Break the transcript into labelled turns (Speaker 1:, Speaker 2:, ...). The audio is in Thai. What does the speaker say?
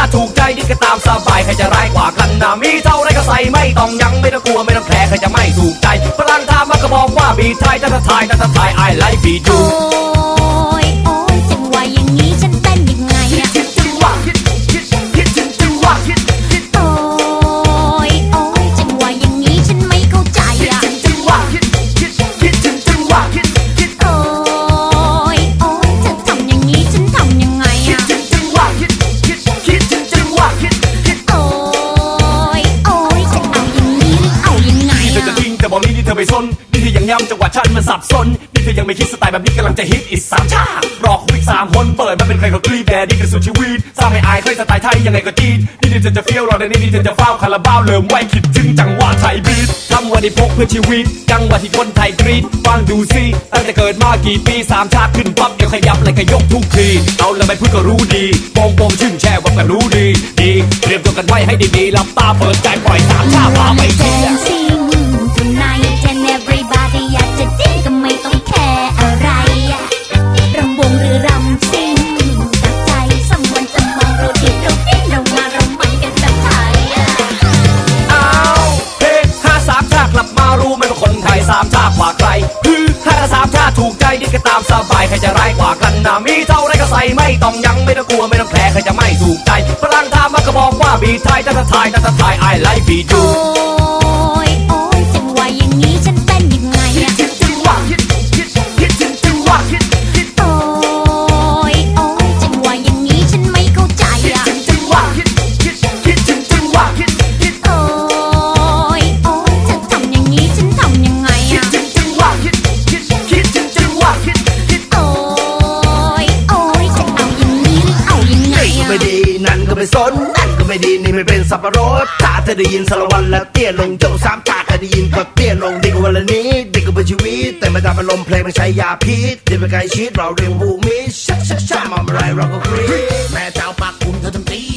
Speaker 1: าถูกใจนี่ก็ตามสบายใครจะร้ายกว่ากันนะมีเท่าไรก็ใส่
Speaker 2: ไม่ต้องยังไม่ต้องกลัวไม่ต้องแคร์ใครจะไม่ถูกใจพลังถามมาก็บอกว่าบีไทยถ้าทาย
Speaker 3: ถ้าทายไอไล
Speaker 2: ฟ์บีดู ยำจังหวะฉันมันสับสนนี่เธอยังไม่คิดสไตล์แบบนี้กำลังจะฮิตอีกสามชาติรอวิกสามคนเปิดมาเป็นใครก็กรีดแดดนี่คือสุดชีวิตสร้างให้อายเคยสไตล์ไทยยังไงก็จีดนี่เธอจะเฟี้ยวรอในนี้นี่เธอจะเฝ้าคาราบ้าเลิมไว้คิดถึงจังหวะไทยบีททำวันที่พกเพื่อชีวิต จังหวะที่คนไทยกรีดฟังดูซิตั้งแต่เกิดมากี่ปีสามชาขึ้นปั๊บยัขยับอะไรก็ยกทุกทีเอาละไม่พูดก็รู้ดีปองโปงชื่นแช่ว่าแบบรู้ดีดีเตรียมตัวกันไว้ให้ดีๆหลับตาเปิดใจปล่อยสามชาพาไปที่า
Speaker 3: ม
Speaker 2: ชาติกว่าใครคือถ้าสามชาติถูกใจดิก็ตามสบายใครจะร้ายกว่ากันนะมีเท่าไรก็ใส่ไม่ต้องยังไม่ต้องกลัวไม่ต้องแคร์ใครจะไม่ถูกใจพลังตามมาก็บอกว่าบีไทยถ้าไทยถ้าไทย I like beat
Speaker 3: โอ้
Speaker 2: you
Speaker 4: สนนก็ไม่ดีนี่ไม่เป็นสับปะรดถ้าเธอได้ยินสารวันและเตี้ยลงโยกสามถ้าเธอได้ยินก็เตี้ยลงดีกว่าวันนี้ดีกว่าเปชีวิตแต่มาตามอารมณ์เพลงมันใช้ยาพิษดีไปไกลชีวิตเราเรียงภูมิชะชะชะมามไรเราก็ครีแม่
Speaker 5: เจ้าปากคุมเธอทำตี